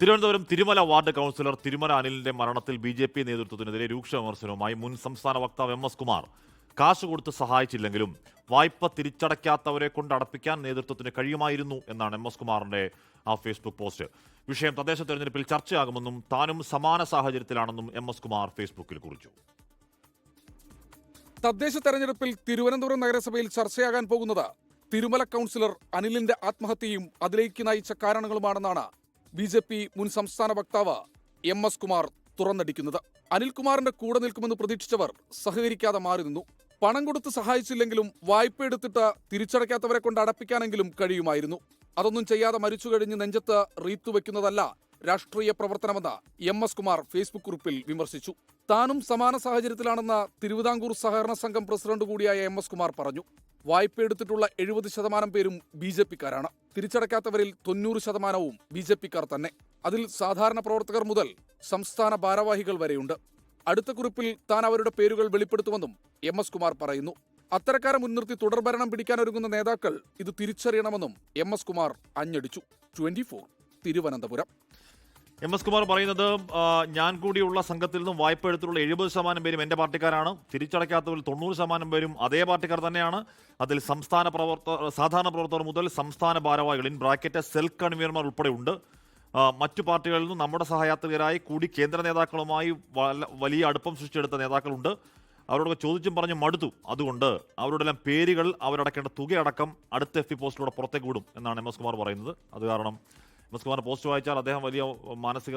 Thiruvananthapuram Thirumala ward councillor Thirumala അനിലിന്റെ മരണത്തിൽ B J P നേതൃത്വത്തിനെതിരെ രൂക്ഷ വിമർശനവുമായി മുൻ സംസ്ഥാന വക്താവ് എം എസ് കുമാർ. കാശ് കൊടുത്ത് സഹായിച്ചില്ലെങ്കിലും വായ്പ തിരിച്ചടയ്ക്കാത്തവരെ കൊണ്ട് അടപ്പിക്കാൻ നേതൃത്വത്തിന് കഴിയുമായിരുന്നു എന്നാണ് എം എസ് കുമാറിന്റെ ആ ഫേസ്ബുക്ക് പോസ്റ്റ്. വിഷയം തദ്ദേശ തെരഞ്ഞെടുപ്പിൽ ചർച്ചയാകുമെന്നും താനും സമാന സാഹചര്യത്തിലാണെന്നും എം എസ് കുമാർ ഫേസ്ബുക്കിൽ കുറിച്ചു. തദ്ദേശ തെരഞ്ഞെടുപ്പിൽ തിരുവനന്തപുരം നഗരസഭയിൽ ചർച്ചയാകാൻ പോകുന്നത് തിരുമല കൗൺസിലർ അനിലിന്റെ ആത്മഹത്യയും അതിലേക്ക് നയിച്ച കാരണങ്ങളുമാണെന്നാണ് ബി ജെ പി മുൻ സംസ്ഥാന വക്താവ് എം എസ് കുമാർ തുറന്നടിക്കുന്നത്. അനിൽകുമാറിന്റെ കൂടെ നിൽക്കുമെന്ന് പ്രതീക്ഷിച്ചവർ സഹകരിക്കാതെ മാറി നിന്നു. പണം കൊടുത്ത് സഹായിച്ചില്ലെങ്കിലും വായ്പ എടുത്തിട്ട് തിരിച്ചടയ്ക്കാത്തവരെ കൊണ്ട് അടപ്പിക്കാനെങ്കിലും കഴിയുമായിരുന്നു. അതൊന്നും ചെയ്യാതെ മരിച്ചു കഴിഞ്ഞ് നെഞ്ചത്ത് റീത്തു വെക്കുന്നതല്ല രാഷ്ട്രീയ പ്രവർത്തനമെന്ന് എം എസ് കുമാർ ഫേസ്ബുക്ക് കുറിപ്പിൽ വിമർശിച്ചു. താനും സമാന സാഹചര്യത്തിലാണെന്ന് തിരുവിതാംകൂർ സഹകരണ സംഘം പ്രസിഡന്റ് കൂടിയായ എം എസ് കുമാർ പറഞ്ഞു. വായ്പ എടുത്തിട്ടുള്ള എഴുപത് ശതമാനം പേരും ബി ജെ പിക്കാരാണ്. തിരിച്ചടയ്ക്കാത്തവരിൽ തൊണ്ണൂറ് ശതമാനവും ബി ജെ പിക്കാർ തന്നെ. അതിൽ സാധാരണ പ്രവർത്തകർ മുതൽ സംസ്ഥാന ഭാരവാഹികൾ വരെയുണ്ട്. അടുത്ത കുറിപ്പിൽ താൻ അവരുടെ പേരുകൾ വെളിപ്പെടുത്തുമെന്നും എം എസ് കുമാർ പറയുന്നു. അത്തരക്കാരെ മുൻനിർത്തി തുടർഭരണം പിടിക്കാനൊരുങ്ങുന്ന നേതാക്കൾ ഇത് തിരിച്ചറിയണമെന്നും M S Kumar അഞ്ഞടിച്ചു. Twenty Thiruvananthapuram. M S Kumar പറയുന്നത് ഞാൻ കൂടിയുള്ള സംഘത്തിൽ നിന്നും വായ്പ എടുത്തിട്ടുള്ള എഴുപത് ശതമാനം പേരും എന്റെ പാർട്ടിക്കാരാണ്. തിരിച്ചടയ്ക്കാത്തവരിൽ തൊണ്ണൂറ് ശതമാനം പേരും അതേ പാർട്ടിക്കാർ തന്നെയാണ്. അതിൽ സംസ്ഥാന പ്രവർത്തകർ സാധാരണ പ്രവർത്തകർ മുതൽ സംസ്ഥാന ഭാരവാഹികൾ ഇൻ ബ്രാക്കറ്റ് സെൽഫ് കൺവീനർമാർ ഉൾപ്പെടെ ഉണ്ട്. മറ്റു പാർട്ടികളിൽ നിന്നും നമ്മുടെ സഹായാത്രികരായി കൂടി കേന്ദ്ര നേതാക്കളുമായി വലിയ അടുപ്പം സൃഷ്ടിച്ചെടുത്ത നേതാക്കളുണ്ട്. അവരോടൊക്കെ ചോദിച്ചും പറഞ്ഞു മടുത്തു. അതുകൊണ്ട് അവരുടെ എല്ലാം പേരുകൾ അവരടക്കേണ്ട തുകയടക്കം അടുത്ത എഫ് പി പോസ്റ്റിലൂടെ പുറത്തേക്ക് വിടും എന്നാണ് എം എസ് കുമാർ പറയുന്നത്. അത് കാരണം എം എസ് കുമാർ പോസ്റ്റ് വായിച്ചാൽ അദ്ദേഹം വലിയ മാനസിക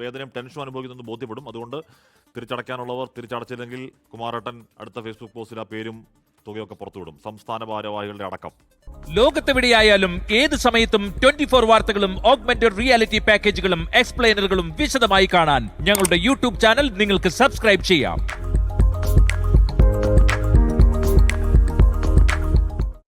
വേദനയും ടെൻഷനും അനുഭവിക്കുന്നെന്ന് ബോധ്യപ്പെടും. അതുകൊണ്ട് തിരിച്ചടയ്ക്കാനുള്ളവർ തിരിച്ചടച്ചില്ലെങ്കിൽ കുമാരേട്ടൻ അടുത്ത ഫേസ്ബുക്ക് പോസ്റ്റിൽ ആ പേരും തുകയൊക്കെ പുറത്തുവിടും. സംസ്ഥാന ഭാരവാഹികളുടെ അടക്കം. ലോകത്തെവിടെയായാലും ഏത് സമയത്തും ട്വന്റി ഫോർ വാർത്തകളും ഓഗ്മെന്റഡ് റിയാലിറ്റി പാക്കേജുകളും എക്സ്പ്ലെയിനറുകളും വിശദമായി കാണാൻ ഞങ്ങളുടെ യൂട്യൂബ് ചാനൽ നിങ്ങൾക്ക് സബ്സ്ക്രൈബ് ചെയ്യാം.